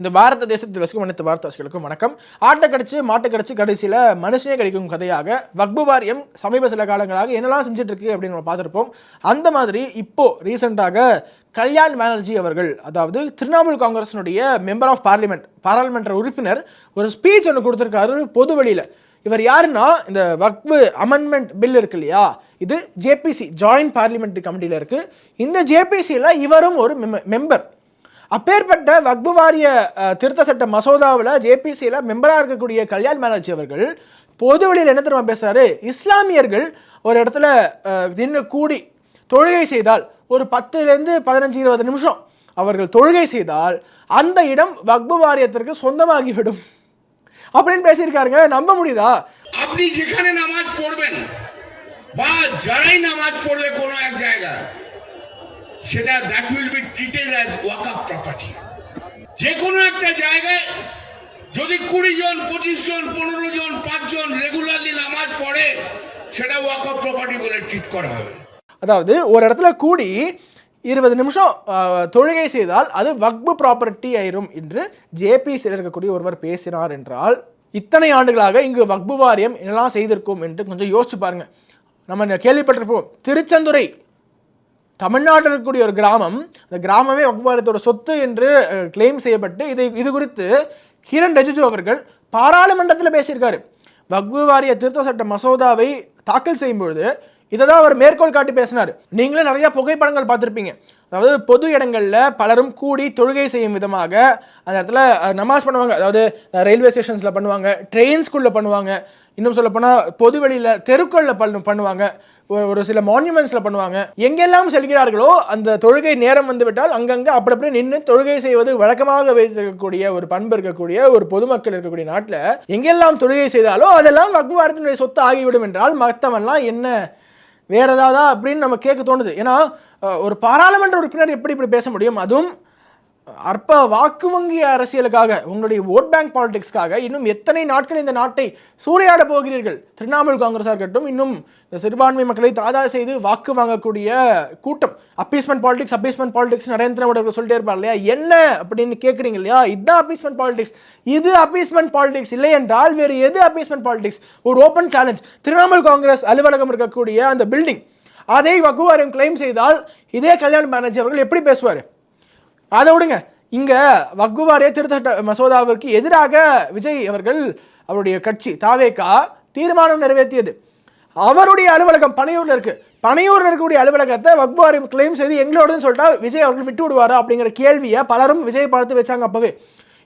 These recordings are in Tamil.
இந்த பாரத தேசத்தில் வசிக்கும் அனைத்து பாரதவாசிகளுக்கும் வணக்கம். ஆட்டை கடிச்சு மாட்டை கடிச்சு கடைசியில் மனுஷனே கிடைக்கும் கதையாக வக்பு வாரியம் சமீப சில காலங்களாக என்னெல்லாம் செஞ்சுட்டு இருக்கு அப்படின்னு நம்ம பார்த்துருப்போம். அந்த மாதிரி இப்போ ரீசெண்டாக கல்யாண் பானர்ஜி அவர்கள் அதாவது திரிணாமுல் காங்கிரஸினுடைய மெம்பர் ஆஃப் பார்லிமெண்ட் பாராளுமன்ற உறுப்பினர் ஒரு ஸ்பீச் ஒன்று கொடுத்துருக்காரு பொது வழியில் இவர் யாருன்னா இந்த வக்பு அமெண்ட்மெண்ட் பில் இருக்கு இல்லையா? இது ஜேபிசி ஜாயின்ட் பார்லிமெண்ட் கமிட்டியில் இருக்குது இந்த ஜேபிசியில் இவரும் ஒரு மெம்பர் அப்பேற்பட்ட வக்பு வாரிய அஹ், திருத்த சட்ட மசோதாவில் ஜேபிசியில் மெம்பராக இருக்கக்கூடிய கல்யாண் பானர்ஜி அவர்கள் பொது வெளியில் என்ன தெரியுமா பேசுறாரு இஸ்லாமியர்கள் ஒரு இடத்துல அஹ், நின்று கூடி தொழுகை செய்தால் ஒரு பத்துலேருந்து பதினஞ்சு இருபது நிமிஷம் அவர்கள் தொழுகை செய்தால் அந்த இடம் வக்பு வாரியத்திற்கு சொந்தமாகிவிடும் அப்படின்னு பேசியிருக்காருங்க நம்ப முடியுதா আপনি যেখানে নামাজ পড়বেন বা যারাই নামাজ পড়বে কোনো এক জায়গায় সেটা that will be treated as ওয়াকআপ property যে কোনো একটা জায়গায় যদি কুড়ি জন পঁচিশ জন পনেরো জন পাঁচজন রেগুলারলি নামাজ পড়ে সেটা ওয়াকআপ প্রপার্টি বলে ট্রিট করা হবে அதாவது ஒரு இடத்துல கூடி இருபது நிமிஷம் அஹ், தொழுகை செய்தால் அது வக்பு ப்ராப்பர்ட்டி ஆயிரும் என்று ஜேபிசியில் இருக்கக்கூடிய ஒருவர் பேசினார் என்றால் இத்தனை ஆண்டுகளாக இங்கு வக்பு வாரியம் என்னெல்லாம் செய்திருக்கும் என்று கொஞ்சம் யோசிச்சு பாருங்க நம்ம கேள்விப்பட்டிருப்போம் திருச்செந்துறை தமிழ்நாட்டில் இருக்கக்கூடிய ஒரு கிராமம் அந்த கிராமமே வக்பு சொத்து என்று கிளைம் செய்யப்பட்டு இதை இது குறித்து கிரண் ரிஜிஜு அவர்கள் பாராளுமன்றத்தில் பேசியிருக்காரு. வக்பு வாரிய திருத்த சட்ட மசோதாவை தாக்கல் செய்யும் பொழுது இதை தான் அவர் மேற்கோள் காட்டி பேசினார். நீங்களே நிறைய புகைப்படங்கள் பார்த்துருப்பீங்க. அதாவது பொது இடங்களில் பலரும் கூடி தொழுகை செய்யும் விதமாக அந்த இடத்துல நமாஸ் பண்ணுவாங்க. அதாவது ரயில்வே ஸ்டேஷன்ஸில் பண்ணுவாங்க ட்ரெயின்ஸ்குள்ளே பண்ணுவாங்க. இன்னும் சொல்லப்போனால் பொது வெளியில் தெருக்களில் பண்ணு பண்ணுவாங்க. ஒரு சில மான்யூமெண்ட்ஸில் பண்ணுவாங்க. எங்கெல்லாம் செல்கிறார்களோ அந்த தொழுகை நேரம் வந்துவிட்டால் அங்கங்கே அப்படி அப்படி நின்று தொழுகை செய்வது வழக்கமாக வைத்திருக்கக்கூடிய ஒரு பண்பு இருக்கக்கூடிய ஒரு பொதுமக்கள் இருக்கக்கூடிய நாட்டில் எங்கெல்லாம் தொழுகை செய்தாலோ அதெல்லாம் வக்குவாரத்தினுடைய சொத்து ஆகிவிடும் என்றால் மற்றவன்லாம் என்ன வேறு ஏதாவது அப்படின்னு நம்ம கேட்க தோணுது. ஏன்னா ஒரு பாராளுமன்ற உறுப்பினர் எப்படி இப்படி பேச முடியும்? அதுவும் அற்ப வாக்கு வங்கி அரசியலுக்காக உங்களுடைய ஓட் பேங்க் பாலிடிக்ஸ்க்காக இன்னும் எத்தனை நாட்கள் இந்த நாட்டை சூறையாட போகிறீர்கள்? திரிணாமுல் காங்கிரஸாக இருக்கட்டும் இன்னும் இந்த சிறுபான்மை மக்களை தாதா செய்து வாக்கு வாங்கக்கூடிய கூட்டம். Appeasement politics appeasement politics Narendra Modi அவர்கள் சொல்லிட்டே இருப்பார் இல்லையா? என்ன அப்படின்னு கேட்குறீங்க இல்லையா? இதுதான் அப்பீஸ்மெண்ட் பாலிடிக்ஸ் இது அப்பீஸ்மெண்ட் பாலிடிக்ஸ் இல்லை என்றால் வேறு எது அப்பீஸ்மெண்ட் பாலிடிக்ஸ் ஒரு ஓப்பன் சேலஞ்ச் திரிணாமுல் காங்கிரஸ் அலுவலகம் இருக்கக்கூடிய அந்த பில்டிங் அதை வகுவாரம் கிளைம் செய்தால் இதே கல்யாண் பானர்ஜி அவர்கள் எப்படி பேசுவார்? அதை விடுங்க. இங்கே வக்குவாரே திருத்த மசோதாவிற்கு எதிராக விஜய் அவர்கள் அவருடைய கட்சி தாவேகா தீர்மானம் நிறைவேற்றியது. அவருடைய அலுவலகம் பனையூரில் இருக்குது பனையூரில் இருக்கக்கூடிய அலுவலகத்தை வக்பு கிளைம் செய்து எங்களோடன்னு சொல்லிட்டா விஜய் அவர்கள் விட்டு விடுவாரா அப்படிங்கிற கேள்வியை பலரும் விஜய் பார்த்து வச்சாங்க அப்போவே.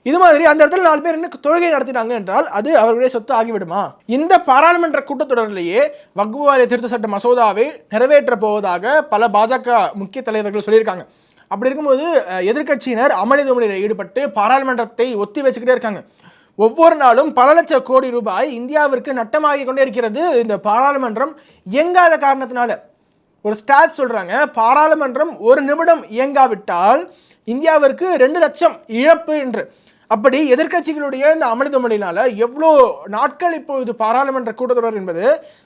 இது மாதிரி அந்த இடத்துல நாலு பேர் என்ன தொழுகை நடத்தினாங்க என்றால் அது அவர்களுடைய சொத்து ஆகிவிடுமா? இந்த பாராளுமன்ற கூட்டத்தொடரிலேயே வக்பு வாரிய திருத்த சட்ட மசோதாவை நிறைவேற்ற போவதாக பல பாஜக முக்கிய தலைவர்கள் சொல்லியிருக்காங்க. அப்படி இருக்கும்போது எதிர்கட்சியினர் எதிர்க்கட்சியினர் அமளி துமளியில் ஈடுபட்டு பாராளுமன்றத்தை ஒத்தி வச்சுக்கிட்டே இருக்காங்க. ஒவ்வொரு நாளும் பல லட்சம் கோடி ரூபாய் இந்தியாவிற்கு நட்டமாகி கொண்டே இருக்கிறது இந்த பாராளுமன்றம் இயங்காத காரணத்தினால. ஒரு ஸ்டாட் சொல்றாங்க பாராளுமன்றம் ஒரு நிமிடம் இயங்காவிட்டால் இந்தியாவிற்கு ரெண்டு லட்சம் இழப்பு என்று. அப்படி எதிர்க்கட்சிகளுடைய இந்த அமளி எவ்வளோ நாட்கள் இப்பொழுது பாராளுமன்ற கூட்டத்தொடர் என்பது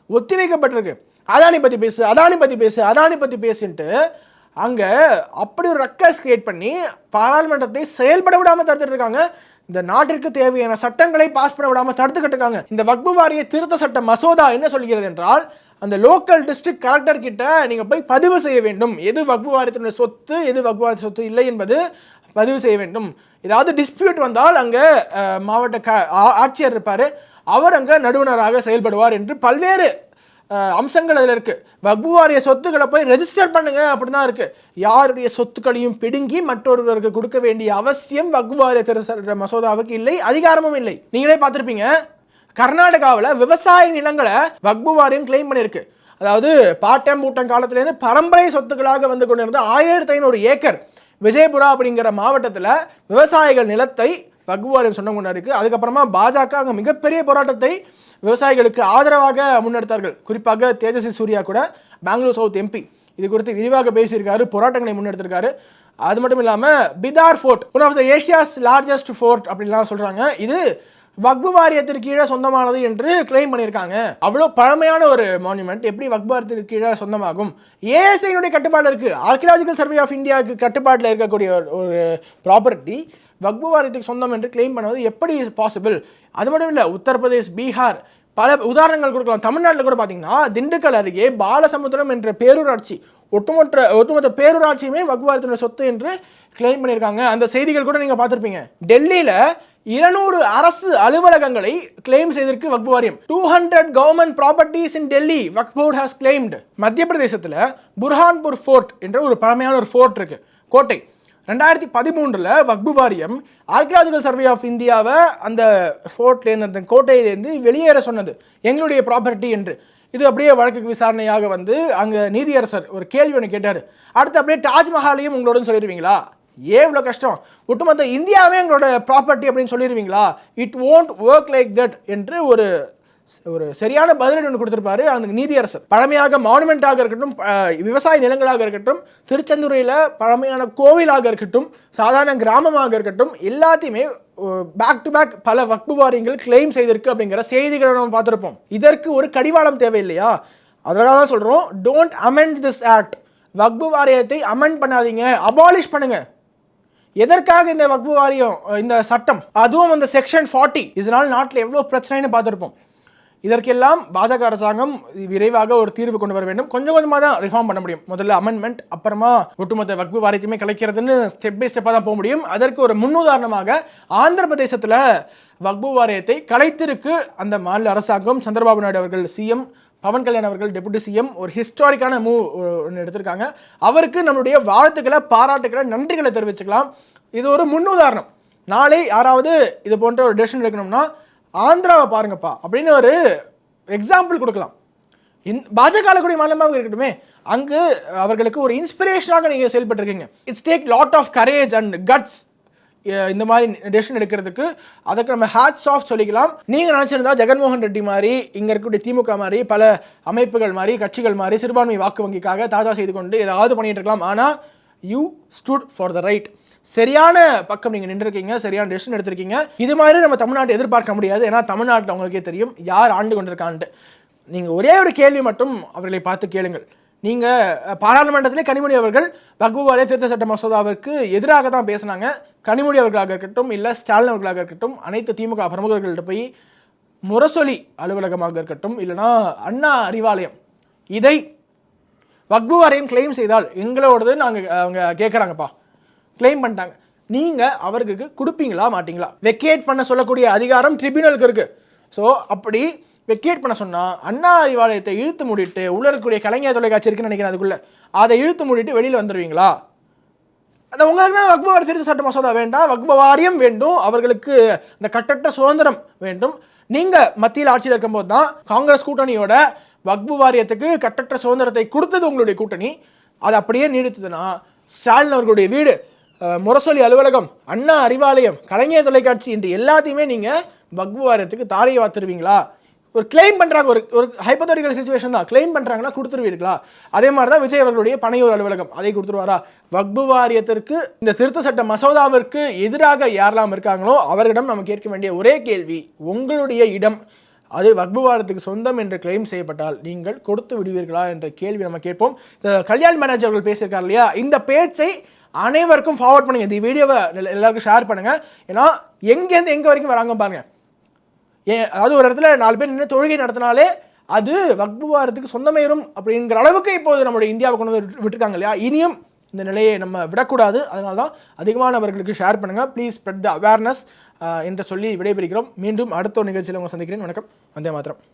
ஒத்திவைக்கப்பட்டிருக்கு அதானி பத்தி பேசு அதானி பத்தி பேசு அதானி பத்தி பேசுன்ட்டு அங்கே அப்படி ஒரு ரக்கஸ் கிரியேட் பண்ணி பாராளுமன்றத்தை செயல்பட விடாமல் தடுத்துட்டு இருக்காங்க. இந்த நாட்டிற்கு தேவையான சட்டங்களை பாஸ் பண்ண விடாமல் தடுத்துக்கிட்டு இருக்காங்க. இந்த வக்பு வாரிய திருத்த சட்ட மசோதா என்ன சொல்கிறது என்றால் அந்த லோக்கல் டிஸ்ட்ரிக்ட் கலெக்டர் கிட்ட நீங்கள் போய் பதிவு செய்ய வேண்டும். எது வக்பு வாரியத்தினுடைய சொத்து எது வக்பு வாரிய சொத்து இல்லை என்பது பதிவு செய்ய வேண்டும். ஏதாவது டிஸ்பியூட் வந்தால் அங்கே மாவட்ட க- ஆ- ஆட்சியர் இருப்பார். அவர் அங்கே நடுவணராக செயல்படுவார் என்று பல்வேறு அம்சங்கள் அதில் இருக்குது வக்பு வாரிய சொத்துக்களை போய் ரெஜிஸ்டர் பண்ணுங்க அப்படின்னு தான் யாருடைய சொத்துக்களையும் பிடுங்கி மற்றொருவருக்கு கொடுக்க வேண்டிய அவசியம் வக்புவாரிய திருத்த மசோதாவுக்கு இல்லை அதிகாரமும் இல்லை. நீங்களே பார்த்துருப்பீங்க. கர்நாடகாவில் விவசாய நிலங்களை வக்பு வாரியம் கிளைம் பண்ணியிருக்கு. அதாவது பாட்டம் பூட்டம் காலத்திலேருந்து பரம்பரை சொத்துக்களாக வந்து கொண்டிருந்த ஆயிரத்தி ஐநூறு ஏக்கர் விஜயபுரா அப்படிங்கிற மாவட்டத்தில் விவசாயிகள் நிலத்தை வகுவாரியம் சொன்ன கொண்டு இருக்கு. அதுக்கப்புறமா பாஜக அங்கே மிகப்பெரிய போராட்டத்தை விவசாயிகளுக்கு ஆதரவாக முன்னெடுத்தார்கள். குறிப்பாக தேஜஸ்வி சூர்யா கூட பெங்களூர் சவுத் எம்பி இது குறித்து விரிவாக பேசியிருக்காரு போராட்டங்களை முன்னெடுத்திருக்காரு. அது மட்டும் இல்லாமல் Bidar fort one of the Asia's largest fort அப்படின்லாம் சொல்கிறாங்க இது வக்பு வாரியத்திற்கு கீழே சொந்தமானது என்று கிளைம் பண்ணியிருக்காங்க. அவ்வளோ பழமையான ஒரு மானுமெண்ட் எப்படி வக்பு வாரியத்திற்கு கீழே சொந்தமாகும்? ஏஎஸ்ஐனுடைய கட்டுப்பாடில் இருக்குது ஆர்கியலாஜிக்கல் சர்வே ஆஃப் இந்தியாவுக்கு கட்டுப்பாட்டில் இருக்கக்கூடிய ஒரு- ஒரு ப்ராப்பர்ட்டி வக்பு வாரியத்துக்கு சொந்தம் என்று கிளைம் பண்ணுவது எப்படி பாசிபிள் அது மட்டும் இல்லை உத்தரப்பிரதேஷ் பீகார் பல உதாரணங்கள் கொடுக்கலாம். தமிழ்நாட்டில் கூட பார்த்தீங்கன்னா திண்டுக்கல் அருகே பாலசமுத்திரம் என்ற பேரூராட்சி ஒட்டுமொத்த ஒட்டுமொத்த பேரூராட்சியுமே வக்பு சொத்து என்று கிளைம் பண்ணியிருக்காங்க. அந்த செய்திகள் கூட நீங்கள் பார்த்துருப்பீங்க. டெல்லியில் இருநூறு அரசு அலுவலகங்களை கிளைம் செய்திருக்கு வக்பு வாரியம் two hundred government properties in Delhi waqf board has claimed மத்திய பிரதேசத்தில் புர்ஹான்பூர் ஃபோர்ட் என்ற ஒரு பழமையான ஒரு ஃபோர்ட் இருக்குது கோட்டை. ரெண்டாயிரத்தி பதிமூன்றில் வக்பு வாரியம் ஆர்கியாலஜிக்கல் சர்வே ஆஃப் இந்தியாவை அந்த ஃபோர்ட்லேருந்து அந்த கோட்டையிலேருந்து வெளியேற சொன்னது. எங்களுடைய ப்ராப்பர்ட்டி என்று. இது அப்படியே வழக்குக்கு விசாரணையாக வந்து அங்கே நீதியரசர் ஒரு கேள்வி ஒன்று கேட்டார். அடுத்து அப்படியே தாஜ்மஹாலையும் உங்களோட சொல்லிடுவீங்களா? ஏன் இவ்வளோ கஷ்டம்? ஒட்டுமொத்த இந்தியாவே எங்களோட ப்ராப்பர்ட்டி அப்படின்னு சொல்லிடுவீங்களா? It won't work like that என்று ஒரு ஒரு சரியான பதிலடி ஒன்று கொடுத்துருப்பாரு. அந்த நீதியரசர். பழமையாக மானுமெண்ட்டாக இருக்கட்டும் விவசாய நிலங்களாக இருக்கட்டும் திருச்செந்தூரையில் பழமையான கோவிலாக இருக்கட்டும் சாதாரண கிராமமாக இருக்கட்டும் எல்லாத்தையுமே பேக் டு பேக் பல வக்பு வாரியங்கள் கிளைம் செய்திருக்கு அப்படிங்கிற செய்திகளை நம்ம பார்த்துருப்போம். இதற்கு ஒரு கடிவாளம் தேவை இல்லையா அதனால தான் சொல்கிறோம் டோன்ட் அமெண்ட் திஸ் ஆக்ட் வக்பு வாரியத்தை அமெண்ட் பண்ணாதீங்க அபாலிஷ் பண்ணுங்க. எதற்காக இந்த வக்பு வாரியம் இந்த சட்டம்? அதுவும் அந்த செக்ஷன் ஃபார்ட்டி இதனால் நாட்டில் எவ்வளோ பிரச்சனைன்னு பார்த்துருப்போம். இதற்கெல்லாம் பாஜக அரசாங்கம் விரைவாக ஒரு தீர்வு கொண்டு வர வேண்டும். கொஞ்சம் கொஞ்சமாக தான் ரிஃபார்ம் பண்ண முடியும். முதல்ல அமெண்ட்மெண்ட் அப்புறமா ஒட்டுமொத்த வக்பு வாரியத்தையுமே கலைக்கிறதுன்னு ஸ்டெப் பை ஸ்டெப்பாக தான் போக முடியும். அதற்கு ஒரு முன்னுதாரணமாக ஆந்திர பிரதேசத்தில் வக்பு வாரியத்தை கலைத்திருக்கு அந்த மாநில அரசாங்கம். சந்திரபாபு நாயுடு அவர்கள் சிஎம் பவன் கல்யாண் அவர்கள் டெபுட்டி சிஎம் ஒரு ஹிஸ்டாரிக்கான மூவ் ஒன்று எடுத்திருக்காங்க. அவருக்கு நம்மளுடைய வாழ்த்துக்களை பாராட்டுக்களை நன்றிகளை தெரிவிச்சுக்கலாம். இது ஒரு முன்னுதாரணம். நாளை யாராவது இது போன்ற ஒரு டெசிஷன் எடுக்கணும்னா ஆந்திராவை பாருங்கப்பா. அப்படின்னு ஒரு எக்ஸாம்பிள் கொடுக்கலாம். இந் பாஜக கூடிய மாநிலமாக இருக்கட்டுமே அங்கு அவர்களுக்கு ஒரு இன்ஸ்பிரேஷனாக நீங்கள் செயல்பட்டுருக்கீங்க. It's take lot of courage and guts இந்த மாதிரி டெசிஷன் எடுக்கிறதுக்கு. அதுக்கு நம்ம ஹேட்ஸ் ஆஃப் சொல்லிக்கலாம். நீங்கள் நினச்சிருந்தா ஜெகன்மோகன் ரெட்டி மாதிரி இங்கே இருக்கக்கூடிய திமுக மாதிரி பல அமைப்புகள் மாதிரி கட்சிகள் மாதிரி சிறுபான்மை வாக்கு வங்கிக்காக தாஜா செய்து கொண்டு ஏதாவது பண்ணிகிட்டு இருக்கலாம். ஆனால் you stood for the right சரியான பக்கம் நீங்கள் நின்றுருக்கீங்க சரியான டெசிஷன் எடுத்திருக்கீங்க. இது மாதிரி நம்ம தமிழ்நாட்டை எதிர்பார்க்க முடியாது. ஏன்னா தமிழ்நாட்டில் உங்களுக்கே தெரியும் யார் ஆண்டு கொண்டிருக்கான்ட்டு. நீங்கள் ஒரே ஒரு கேள்வி மட்டும் அவர்களை பார்த்து கேளுங்கள். நீங்கள் பாராளுமன்றத்திலே கனிமொழி அவர்கள் வக்பு திருத்த சட்ட மசோதாவிற்கு எதிராக தான் பேசினாங்க. கனிமொழி அவர்களாக இருக்கட்டும் இல்லை ஸ்டாலின் அவர்களாக இருக்கட்டும் அனைத்து திமுக பிரமுகர்கள்ட்ட போய் முரசொலி அலுவலகமாக இருக்கட்டும் இல்லைனா அண்ணா அறிவாலயம். இதை வக்பு வாரியம் கிளைம் செய்தால் எங்களோடது நாங்கள் அவங்க கேட்குறாங்கப்பா கிளைம் பண்ணிட்டாங்க. நீங்கள் அவர்களுக்கு கொடுப்பீங்களா மாட்டிங்களா? வெக்கேட் பண்ண சொல்லக்கூடிய அதிகாரம் ட்ரிபியூனலுக்கு இருக்குது ஸோ அப்படி வெக்கேட் பண்ண சொன்னால் அண்ணா அறிவாலயத்தை இழுத்து மூடிட்டு உள்ள இருக்கக்கூடிய கலைஞர் தொலைக்காட்சி இருக்குன்னு நினைக்கிறேன் அதுக்குள்ள. அதை இழுத்து மூடிட்டு வெளியில் வந்துடுவீங்களா அந்த உங்களுக்கு தான் வக்பவாரி திருத்த சட்ட மசோதா வேண்டாம் வக்பு வாரியம் வேண்டும். அவர்களுக்கு இந்த கட்டற்ற சுதந்திரம் வேண்டும். நீங்கள் மத்தியில் ஆட்சியில் இருக்கும்போது தான் காங்கிரஸ் கூட்டணியோட வக்பு வாரியத்துக்கு கட்டற்ற சுதந்திரத்தை கொடுத்தது உங்களுடைய கூட்டணி. அது அப்படியே நீடித்ததுன்னா ஸ்டாலின் அவர்களுடைய வீடு முரசொலி அலுவலகம் அண்ணா அறிவாலயம் கலைஞர் தொலைக்காட்சி என்று எல்லாத்தையுமே நீங்கள் வக்வாரத்துக்கு தாரையை வாத்துருவீங்களா ஒரு கிளைம் பண்ணுறாங்க ஒரு ஒரு ஹைப்போதரிக்கல் சுச்சுவேஷன் தான். கிளைம் பண்ணுறாங்கன்னா கொடுத்துருவீர்களா? அதே மாதிரி தான் விஜய் அவர்களுடைய பனையூர் அலுவலகம் அதை கொடுத்துருவாரா? வக்பு வாரியத்திற்கு இந்த திருத்த சட்ட மசோதாவிற்கு எதிராக யாரெல்லாம் இருக்காங்களோ அவர்களிடம் நம்ம கேட்க வேண்டிய ஒரே கேள்வி உங்களுடைய இடம். அது வக்பு வாரியத்துக்கு சொந்தம் என்று கிளைம் செய்யப்பட்டால் நீங்கள் கொடுத்து விடுவீர்களா என்ற கேள்வி நம்ம கேட்போம். இந்த கல்யாண் மேனேஜர் அவர்கள் பேசியிருக்கார் இல்லையா? இந்த பேச்சை அனைவருக்கும் ஃபார்வர்ட் பண்ணுங்க. இந்த வீடியோவை எல்லாருக்கும் ஷேர் பண்ணுங்க. ஏன்னா எங்கேருந்து எங்கே வரைக்கும் வராங்க பாருங்க. ஏன் அதாவது ஒரு இடத்துல நாலு பேர் நின்று தொழுகை நடத்தினாலே அது வக்புவாரத்துக்கு சொந்தமேறும் அப்படிங்கிற அளவுக்கு இப்போது நம்மளுடைய இந்தியாவை கொண்டு வந்து விட்டு- விட்டுருக்காங்க இல்லையா? இனியும் இந்த நிலையை நம்ம விடக்கூடாது. அதனால தான் அதிகமானவர்களுக்கு ஷேர் பண்ணுங்கள் ப்ளீஸ் ஸ்ப்ரெட் த அவேர்னஸ் என்று சொல்லி விடைபெறுகிறோம். மீண்டும் அடுத்த ஒரு நிகழ்ச்சியில் உங்களை சந்திக்கிறேன். வணக்கம். வந்தே மாத்திரம்